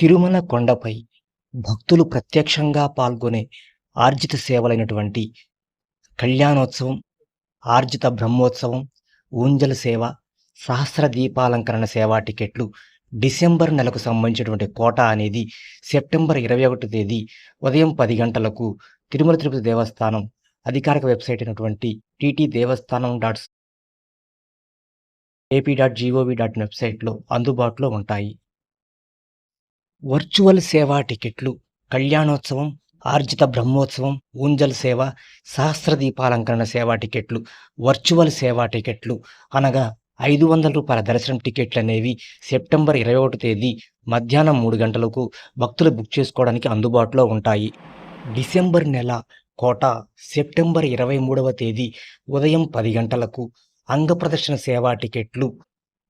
తిరుమల కొండపై భక్తులు ప్రత్యక్షంగా పాల్గొనే ఆర్జిత సేవలైనటువంటి కళ్యాణోత్సవం ఆర్జిత బ్రహ్మోత్సవం ఊంజల్ సేవ సహస్ర దీపాలంకరణ సేవా టికెట్లు డిసెంబర్ నెలకు సంబంధించినటువంటి కోటా అనేది సెప్టెంబర్ ఇరవై ఒకటి తేదీ ఉదయం పది గంటలకు తిరుమల తిరుపతి దేవస్థానం అధికారిక వెబ్సైట్ అయినటువంటి TT Devasthanam dot AP dot G O V dot వెబ్సైట్లో అందుబాటులో ఉంటాయి. వర్చువల్ సేవా టికెట్లు కళ్యాణోత్సవం ఆర్జిత బ్రహ్మోత్సవం ఊంజల్ సేవ సహస్ర దీపాలంకరణ సేవా టికెట్లు వర్చువల్ సేవా టికెట్లు అనగా ఐదు వందల రూపాయల దర్శనం టికెట్లు అనేవి సెప్టెంబర్ ఇరవై ఒకటి తేదీ మధ్యాహ్నం మూడు గంటలకు భక్తులు బుక్ చేసుకోవడానికి అందుబాటులో ఉంటాయి. డిసెంబర్ నెల కోట సెప్టెంబర్ ఇరవై మూడవ తేదీ ఉదయం పది గంటలకు అంగప్రదర్శన సేవా టికెట్లు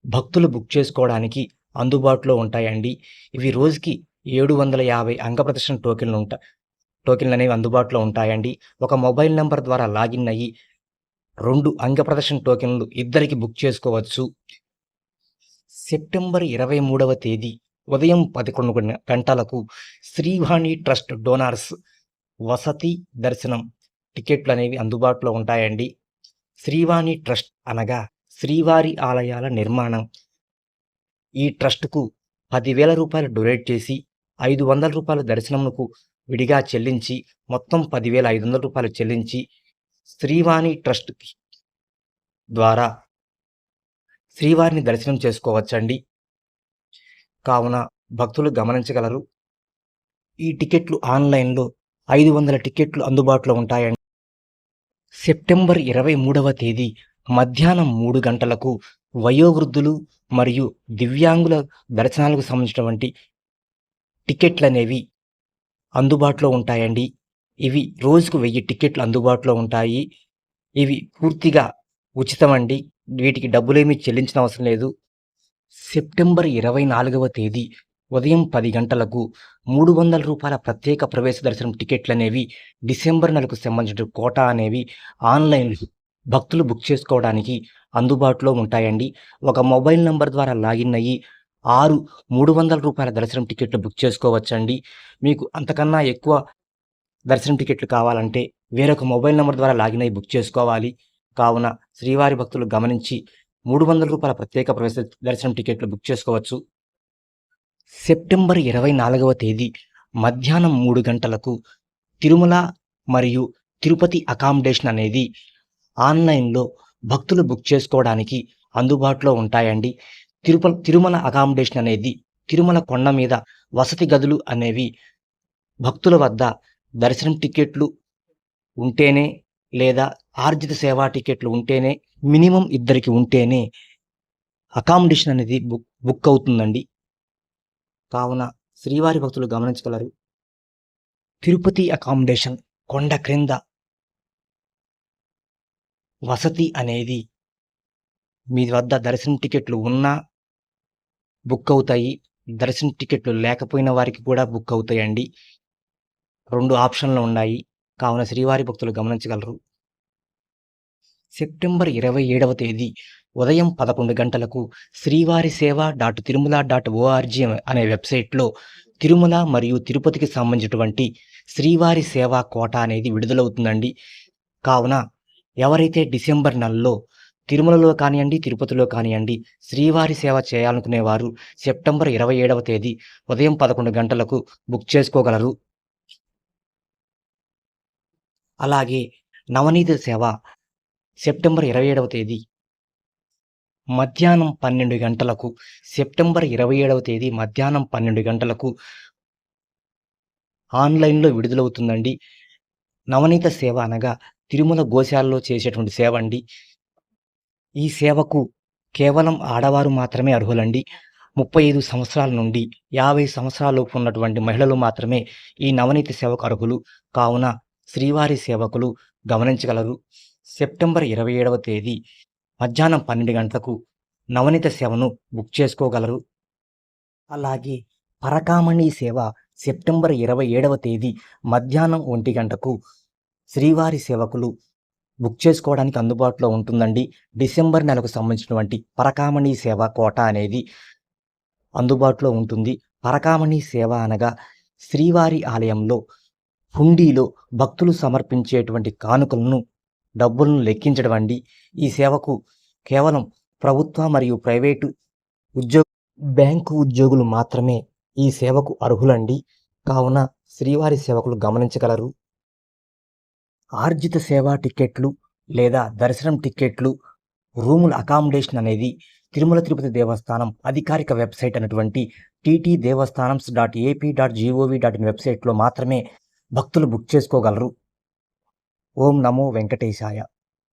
భక్తులు బుక్ చేసుకోవడానికి అందుబాటులో ఉంటాయండి. ఇవి రోజుకి ఏడు వందల యాభై అంగప్రదర్శన టోకెన్లు ఉంటా టోకెన్లు అనేవి అందుబాటులో ఉంటాయండి. ఒక మొబైల్ నెంబర్ ద్వారా లాగిన్ అయ్యి రెండు అంగప్రదర్శన టోకెన్లు ఇద్దరికి బుక్ చేసుకోవచ్చు. సెప్టెంబర్ ఇరవై మూడవ తేదీ ఉదయం పదకొండు గంటలకు శ్రీవాణి ట్రస్ట్ డోనార్స్ వసతి దర్శనం టికెట్లు అనేవి అందుబాటులో ఉంటాయండి. శ్రీవాణి ట్రస్ట్ అనగా శ్రీవారి ఆలయాల నిర్మాణం. ఈ ట్రస్టుకు పదివేల రూపాయలు డొనేట్ చేసి ఐదు వందల రూపాయల దర్శనమునకు విడిగా చెల్లించి మొత్తం పదివేల ఐదు వందల రూపాయలు చెల్లించి శ్రీవాణి ట్రస్ట్కి ద్వారా శ్రీవారిని దర్శనం చేసుకోవచ్చండి. కావున భక్తులు గమనించగలరు. ఈ టికెట్లు ఆన్లైన్లో ఐదు వందల టికెట్లు అందుబాటులో ఉంటాయండి. సెప్టెంబర్ ఇరవై మూడవ తేదీ మధ్యాహ్నం మూడు గంటలకు వయోవృద్ధులు మరియు దివ్యాంగుల దర్శనాలకు సంబంధించినటువంటి టికెట్లు అనేవి అందుబాటులో ఉంటాయండి. ఇవి రోజుకు వెయ్యి టికెట్లు అందుబాటులో ఉంటాయి. ఇవి పూర్తిగా ఉచితమండి. వీటికి డబ్బులేమీ చెల్లించిన అవసరం లేదు. సెప్టెంబర్ ఇరవై నాలుగవ తేదీ ఉదయం పది గంటలకు మూడు వందల రూపాయల ప్రత్యేక ప్రవేశ దర్శనం టికెట్లు అనేవి డిసెంబర్ నెలకు సంబంధించిన కోటా అనేవి ఆన్లైన్లో భక్తులు బుక్ చేసుకోవడానికి అందుబాటులో ఉంటాయండి. ఒక మొబైల్ నంబర్ ద్వారా లాగిన్ అయ్యి ఆరు మూడు వందల రూపాయల దర్శనం టికెట్లు బుక్ చేసుకోవచ్చండి. మీకు అంతకన్నా ఎక్కువ దర్శనం టికెట్లు కావాలంటే వేరొక మొబైల్ నెంబర్ ద్వారా లాగిన్ అయ్యి బుక్ చేసుకోవాలి. కావున శ్రీవారి భక్తులు గమనించి మూడు వందల రూపాయల ప్రత్యేక ప్రవేశ దర్శనం టికెట్లు బుక్ చేసుకోవచ్చు. సెప్టెంబర్ ఇరవై నాలుగవ తేదీ మధ్యాహ్నం మూడు గంటలకు తిరుమల మరియు తిరుపతి అకామిడేషన్ అనేది ఆన్లైన్లో భక్తులు బుక్ చేసుకోవడానికి అందుబాటులో ఉంటాయండి. తిరుప తిరుమల అకామిడేషన్ అనేది తిరుమల కొండ మీద వసతి గదులు అనేవి భక్తుల వద్ద దర్శనం టికెట్లు ఉంటేనే లేదా ఆర్జిత సేవా టికెట్లు ఉంటేనే మినిమం ఇద్దరికి ఉంటేనే అకామిడేషన్ అనేది బుక్ బుక్ అవుతుందండి. కావున శ్రీవారి భక్తులు గమనించగలరు. తిరుపతి అకామిడేషన్ కొండ క్రింద వసతి అనేది మీ వద్ద దర్శనం టికెట్లు ఉన్నా బుక్ అవుతాయి. దర్శనం టికెట్లు లేకపోయిన వారికి కూడా బుక్ అవుతాయండి. రెండు ఆప్షన్లు ఉన్నాయి. కావున శ్రీవారి భక్తులు గమనించగలరు. సెప్టెంబర్ ఇరవై ఏడవ తేదీ ఉదయం పదకొండు గంటలకు శ్రీవారి సేవ డాట్ తిరుమల డాట్ ఓఆర్జీ అనే వెబ్సైట్లో తిరుమల మరియు తిరుపతికి సంబంధించినటువంటి శ్రీవారి సేవా కోట అనేది విడుదలవుతుందండి. కావున ఎవరైతే డిసెంబర్ నెలలో తిరుమలలో కానివ్వండి తిరుపతిలో కానివ్వండి శ్రీవారి సేవ చేయాలనుకునేవారు సెప్టెంబర్ ఇరవై ఏడవ తేదీ ఉదయం పదకొండు గంటలకు బుక్ చేసుకోగలరు. అలాగే నవనీత సేవ సెప్టెంబర్ ఇరవై ఏడవ తేదీ మధ్యాహ్నం పన్నెండు గంటలకు సెప్టెంబర్ ఇరవై ఏడవ తేదీ మధ్యాహ్నం పన్నెండు గంటలకు ఆన్లైన్లో విడుదలవుతుందండి. నవనీత సేవ అనగా తిరుమల గోశాలలో చేసేటువంటి సేవ అండి. ఈ సేవకు కేవలం ఆడవారు మాత్రమే అర్హులండి. ముప్పై ఐదు సంవత్సరాల నుండి యాభై సంవత్సరాలలోపు ఉన్నటువంటి మహిళలు మాత్రమే ఈ నవనీత సేవకు అర్హులు. కావున శ్రీవారి సేవకులు గమనించగలరు. సెప్టెంబర్ ఇరవై ఏడవ తేదీ మధ్యాహ్నం పన్నెండు గంటలకు నవనీత సేవను బుక్ చేసుకోగలరు. అలాగే పరకామణి సేవ సెప్టెంబర్ ఇరవై ఏడవ తేదీ మధ్యాహ్నం ఒంటి గంటకు శ్రీవారి సేవకులు బుక్ చేసుకోవడానికి అందుబాటులో ఉంటుందండి. డిసెంబర్ నెలకు సంబంధించినటువంటి పరకామణి సేవ కోట అనేది అందుబాటులో ఉంటుంది. పరకామణి సేవ అనగా శ్రీవారి ఆలయంలో హుండీలో భక్తులు సమర్పించేటువంటి కానుకలను డబ్బులను లెక్కించడం అండి. ఈ సేవకు కేవలం ప్రభుత్వ మరియు ప్రైవేటు ఉద్యోగ బ్యాంకు ఉద్యోగులు మాత్రమే ఈ సేవకు అర్హులండి. కావున శ్రీవారి సేవకులు గమనించగలరు. ఆర్జిత సేవా టిక్కెట్లు లేదా దర్శనం టిక్కెట్లు రూముల అకామిడేషన్ అనేది తిరుమల తిరుపతి దేవస్థానం అధికారిక వెబ్సైట్ అయినటువంటి TT Devasthanams dot AP dot G O V dot in వెబ్సైట్లో మాత్రమే భక్తులు బుక్ చేసుకోగలరు. ఓం నమో వెంకటేశాయ.